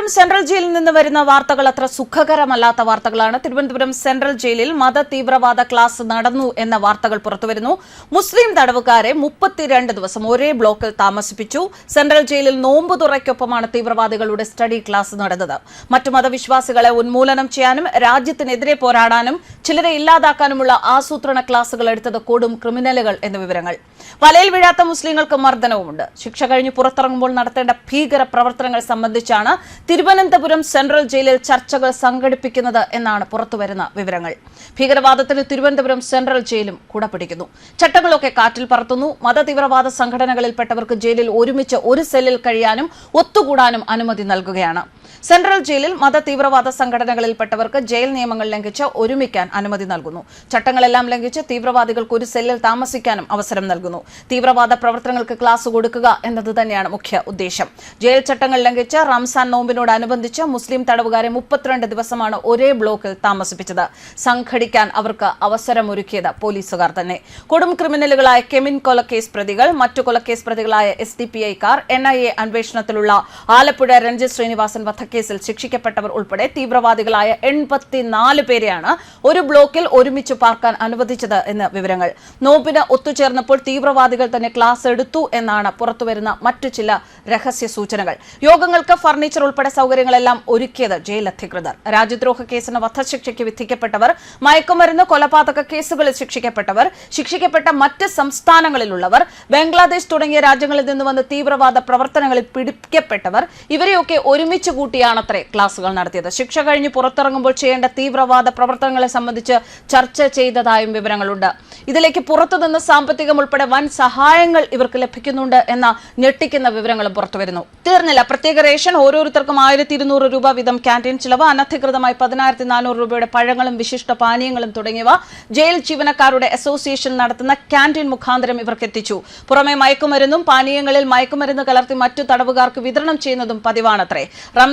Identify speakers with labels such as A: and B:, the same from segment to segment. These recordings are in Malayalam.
A: തിരുവനന്തപുരം സെൻട്രൽ ജയിലിൽ നിന്ന് വരുന്ന വാർത്തകൾ അത്ര സുഖകരമല്ലാത്ത വാർത്തകളാണ്. തിരുവനന്തപുരം സെൻട്രൽ ജയിലിൽ മത തീവ്രവാദ ക്ലാസ് നടന്നു എന്ന വാർത്തകൾ പുറത്തുവരുന്നു. മുസ്ലിം തടവുകാരെ മുപ്പത്തിരണ്ട് ദിവസം ഒരേ ബ്ലോക്കിൽ താമസിപ്പിച്ചു. സെൻട്രൽ ജയിലിൽ നോമ്പ് തുറയ്ക്കൊപ്പമാണ് തീവ്രവാദികളുടെ സ്റ്റഡി ക്ലാസ് നടന്നത്. മറ്റു മതവിശ്വാസികളെ ഉന്മൂലനം ചെയ്യാനും രാജ്യത്തിനെതിരെ പോരാടാനും ചിലരെ ഇല്ലാതാക്കാനുമുള്ള ആസൂത്രണ ക്ലാസുകൾ എടുത്തത് കൊടും ക്രിമിനലുകൾ എന്ന വിവരങ്ങൾ. വലയിൽ വീഴാത്ത മുസ്ലിങ്ങൾക്ക് മർദ്ദനവുമുണ്ട്. ശിക്ഷ കഴിഞ്ഞ് പുറത്തിറങ്ങുമ്പോൾ നടത്തേണ്ട ഭീകര പ്രവർത്തനങ്ങൾ സംബന്ധിച്ചാണ് തിരുവനന്തപുരം സെൻട്രൽ ജയിലിൽ ചർച്ചകൾ സംഘടിപ്പിക്കുന്നത് എന്നാണ് പുറത്തുവരുന്ന വിവരങ്ങൾ. ഭീകരവാദത്തിന് തിരുവനന്തപുരം സെൻട്രൽ ജയിലും കൂടെ പിടിക്കുന്നു ചട്ടങ്ങളൊക്കെ കാറ്റിൽ പറത്തുന്നു. മതതീവ്രവാദ സംഘടനകളിൽപ്പെട്ടവർക്ക് ജയിലിൽ ഒരുമിച്ച് ഒരു സെല്ലിൽ കഴിയാനും ഒത്തുകൂടാനും അനുമതി നൽകുകയാണ്. സെൻട്രൽ ജയിലിൽ മത തീവ്രവാദ സംഘടനകളിൽപ്പെട്ടവർക്ക് ജയിൽ നിയമങ്ങൾ ലംഘിച്ച് ഒരുമിക്കാൻ അനുമതി നൽകുന്നു. ചട്ടങ്ങളെല്ലാം ലംഘിച്ച് തീവ്രവാദികൾക്ക് ഒരു സെല്ലിൽ താമസിക്കാനും അവസരം നൽകുന്നു. തീവ്രവാദ പ്രവർത്തനങ്ങൾക്ക് ക്ലാസ് കൊടുക്കുക എന്നത് തന്നെയാണ് മുഖ്യ ഉദ്ദേശം. ജയിൽ ചട്ടങ്ങൾ ലംഘിച്ച് റംസാൻ നോമ്പിനോടനുബന്ധിച്ച് മുസ്ലിം തടവുകാരെ മുപ്പത്തിരണ്ട് ദിവസമാണ് ഒരേ ബ്ലോക്കിൽ താമസിപ്പിച്ചത്. സംഘടിക്കാൻ അവർക്ക് അവസരമൊരുക്കിയത് പോലീസുകാർ തന്നെ. കൊടും ക്രിമിനലുകളായ കെമിൻ കൊലക്കേസ് പ്രതികൾ മറ്റു കൊലക്കേസ് പ്രതികളായ എസ് ഡി പി ഐക്കാർ എൻ ഐ എ അന്വേഷണത്തിലുള്ള ആലപ്പുഴ രഞ്ജിത് ശ്രീനിവാസൻ വധക്കേസിൽ ശിക്ഷിക്കപ്പെട്ടവർ ഉൾപ്പെടെ തീവ്രവാദികളായ എൺപത്തിനാല് പേരെയാണ് ഒരു ബ്ലോക്കിൽ ഒരുമിച്ച് പാർക്കാൻ അനുവദിച്ചത് എന്ന് വിവരങ്ങൾ. നോമ്പിന് ഒത്തുചേർന്നപ്പോൾ തീവ്രവാദികൾ തന്നെ ക്ലാസ് എടുത്തു എന്നാണ് പുറത്തുവരുന്ന മറ്റു ചില രഹസ്യ സൂചനകൾ. യോഗങ്ങൾക്ക് ഫർണിച്ചർ ഉൾപ്പെടെ സൗകര്യങ്ങളെല്ലാം ഒരുക്കിയത് ജയിൽ അധികൃതർ. രാജ്യദ്രോഹ കേസിന് വധശിക്ഷയ്ക്ക് വിധിക്കപ്പെട്ടവർ മയക്കുമരുന്ന് കൊലപാതക കേസുകളിൽ ശിക്ഷിക്കപ്പെട്ടവർ ശിക്ഷിക്കപ്പെട്ട മറ്റ് സംസ്ഥാനങ്ങളിലുള്ളവർ ബംഗ്ലാദേശ് തുടങ്ങിയ രാജ്യങ്ങളിൽ നിന്ന് വന്ന് തീവ്രവാദ പ്രവർത്തനങ്ങളിൽ പിടിക്കപ്പെട്ടവർ ഇവരെയൊക്കെ ഒരുമിച്ച് കൂട്ടിയാണത്രേ ക്ലാസുകൾ നടത്തിയത്. ശിക്ഷ കഴിഞ്ഞ് പുറത്തിറങ്ങുമ്പോൾ ചെയ്യേണ്ട തീവ്രവാദ പ്രവർത്തനങ്ങളെ സംബന്ധിച്ച് ചർച്ച ചെയ്തതായും വിവരങ്ങളുണ്ട്. ഇതിലേക്ക് പുറത്തുനിന്ന് സാമ്പത്തികം ഉൾപ്പെടെ വൻ സഹായങ്ങൾ ഇവർക്ക് ലഭിക്കുന്നുണ്ട് എന്ന ഞെട്ടിക്കുന്ന വിവരങ്ങളും പുറത്തുവരുന്നു. തീർന്നില്ല. പ്രത്യേക റേഷൻ ഓരോരുത്തർക്കും ആയിരത്തി ഇരുന്നൂറ് രൂപ വീതം ക്യാന്റീൻ ചിലവ് അനധികൃതമായി പതിനായിരത്തി നാനൂറ് രൂപയുടെ പഴങ്ങളും വിശിഷ്ട പാനീയങ്ങളും തുടങ്ങിയവ ജയിൽ ജീവനക്കാരുടെ അസോസിയേഷൻ നടത്തുന്ന ക്യാന്റീൻ മുഖാന്തരം ഇവർക്ക് എത്തിച്ചു. പുറമെ മയക്കുമരുന്നും പാനീയങ്ങളിൽ മയക്കുമരുന്ന് കലർത്തി മറ്റു തടവുകാർക്ക് വിതരണം ചെയ്യുന്നതും പതിവാണത്രേ.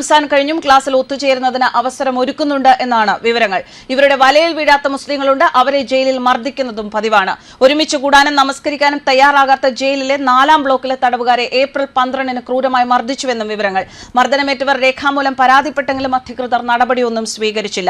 A: റംസാൻ കഴിഞ്ഞും ക്ലാസ്സിൽ ഒത്തുചേരുന്നതിന് അവസരം ഒരുക്കുന്നുണ്ട് എന്നാണ് വിവരങ്ങൾ. ഇവരുടെ വലയിൽ വീഴാത്ത മുസ്ലിങ്ങളുണ്ട്. അവരെ ജയിലിൽ മർദ്ദിക്കുന്നതും പതിവാണ്. ഒരുമിച്ച് കൂടാനും നമസ്കരിക്കാനും തയ്യാറാകാത്ത ജയിലിലെ നാലാം ബ്ലോക്കിലെ തടവുകാരെ ഏപ്രിൽ പന്ത്രണ്ടിന് ക്രൂരമായി മർദ്ദിച്ചുവെന്നും വിവരങ്ങൾ. മർദ്ദനമേറ്റവർ രേഖാമൂലം പരാതിപ്പെട്ടെങ്കിലും അധികൃതർ നടപടിയൊന്നും സ്വീകരിച്ചില്ല.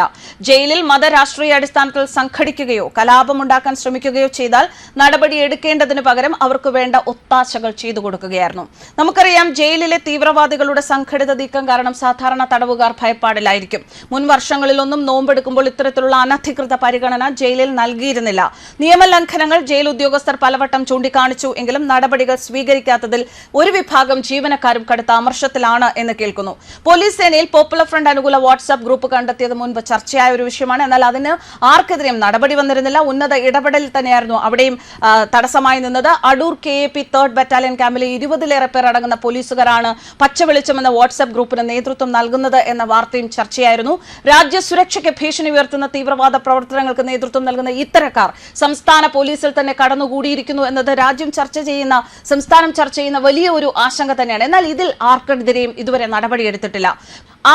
A: ജയിലിൽ മതരാഷ്ട്രീയ അടിസ്ഥാനത്തിൽ സംഘടിക്കുകയോ കലാപമുണ്ടാക്കാൻ ശ്രമിക്കുകയോ ചെയ്താൽ നടപടി എടുക്കേണ്ടതിന് പകരം അവർക്ക് വേണ്ട ഒത്താശകൾ ചെയ്തു കൊടുക്കുകയായിരുന്നു. നമുക്കറിയാം ജയിലിലെ തീവ്രവാദികളുടെ സംഘടിത നീക്കം കാരണം സാധാരണ തടവുകാർ ഭയപ്പാടിലായിരിക്കും. മുൻ വർഷങ്ങളിലൊന്നും നോമ്പെടുക്കുമ്പോൾ ഇത്തരത്തിലുള്ള അനധികൃത പരിഗണന ജയിലിൽ നൽകിയിരുന്നില്ല. നിയമലംഘനങ്ങൾ ജയിൽ ഉദ്യോഗസ്ഥർ പലവട്ടം ചൂണ്ടിക്കാണിച്ചു എങ്കിലും നടപടികൾ സ്വീകരിക്കാത്തതിൽ ഒരു വിഭാഗം ജീവനക്കാരും കടുത്ത അമർഷത്തിലാണ് എന്ന് കേൾക്കുന്നു. പോലീസ് സേനയിൽ പോപ്പുലർ ഫ്രണ്ട് അനുകൂല വാട്സ്ആപ്പ് ഗ്രൂപ്പ് കണ്ടെത്തിയത് മുൻപ് ചർച്ചയായ ഒരു വിഷയമാണ്. എന്നാൽ അതിന് ആർക്കെതിരെയും നടപടി വന്നിരുന്നില്ല. ഉന്നത ഇടപെടലിൽ തന്നെയായിരുന്നു അവിടെയും തടസ്സമായി നിന്നത്. Adoor K A P third battalion ക്യാമ്പിലെ ഇരുപതിലേറെ പേർ അടങ്ങുന്ന പോലീസുകാരാണ് പച്ചവെളിച്ചം എന്ന വാട്സ്ആപ്പ് ഗ്രൂപ്പിന് നേതൃത്വം നൽകുന്നത് എന്ന വാർത്തയും ചർച്ചയായിരുന്നു. രാജ്യസുരക്ഷയ്ക്ക് ഭീഷണി ഉയർത്തുന്ന തീവ്രവാദ പ്രവർത്തനങ്ങൾക്ക് നേതൃത്വം നൽകുന്ന ഇത്തരക്കാർ സംസ്ഥാന പോലീസിൽ തന്നെ കടന്നുകൂടിയിരിക്കുന്നു എന്നത് രാജ്യം ചർച്ച ചെയ്യുന്ന സംസ്ഥാനം ചർച്ച ചെയ്യുന്ന വലിയ ഒരു ആശങ്ക തന്നെയാണ്. എന്നാൽ ഇതിൽ ആർക്കെതിരെയും ഇതുവരെ നടപടിയെടുത്തിട്ടില്ല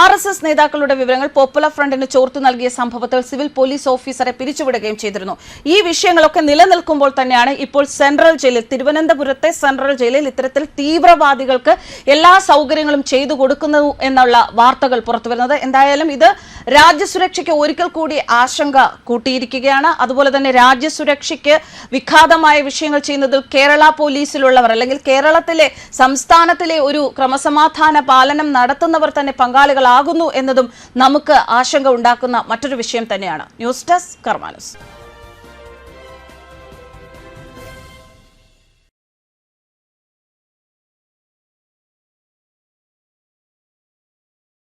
A: ആർ എസ് എസ് നേതാക്കളുടെ വിവരങ്ങൾ പോപ്പുലർ ഫ്രണ്ടിന് ചോർത്തു നൽകിയ സംഭവത്തിൽ സിവിൽ പോലീസ് ഓഫീസറെ പിരിച്ചുവിടുകയും ചെയ്തിരുന്നു. ഈ വിഷയങ്ങളൊക്കെ നിലനിൽക്കുമ്പോൾ തന്നെയാണ് ഇപ്പോൾ സെൻട്രൽ ജയിലിൽ തിരുവനന്തപുരത്തെ സെൻട്രൽ ജയിലിൽ ഇത്തരത്തിൽ തീവ്രവാദികൾക്ക് എല്ലാ സൗകര്യങ്ങളും ചെയ്തു കൊടുക്കുന്നു എന്നുള്ള വാർത്തകൾ പുറത്തുവരുന്നത്. എന്തായാലും ഇത് രാജ്യസുരക്ഷയ്ക്ക് ഒരിക്കൽ കൂടി ആശങ്ക കൂട്ടിയിരിക്കുകയാണ്. അതുപോലെ തന്നെ രാജ്യസുരക്ഷയ്ക്ക് വിഘാതമായ വിഷയങ്ങൾ ചെയ്യുന്നതിൽ കേരള പോലീസിലുള്ളവർ അല്ലെങ്കിൽ കേരളത്തിലെ സംസ്ഥാനത്തിലെ ഒരു ക്രമസമാധാന പാലനം നടത്തുന്നവർ തന്നെ പങ്കാളികളാകുന്നു എന്നതും നമുക്ക് ആശങ്ക ഉണ്ടാക്കുന്ന മറ്റൊരു വിഷയം തന്നെയാണ്. News desk കർമാനസ്.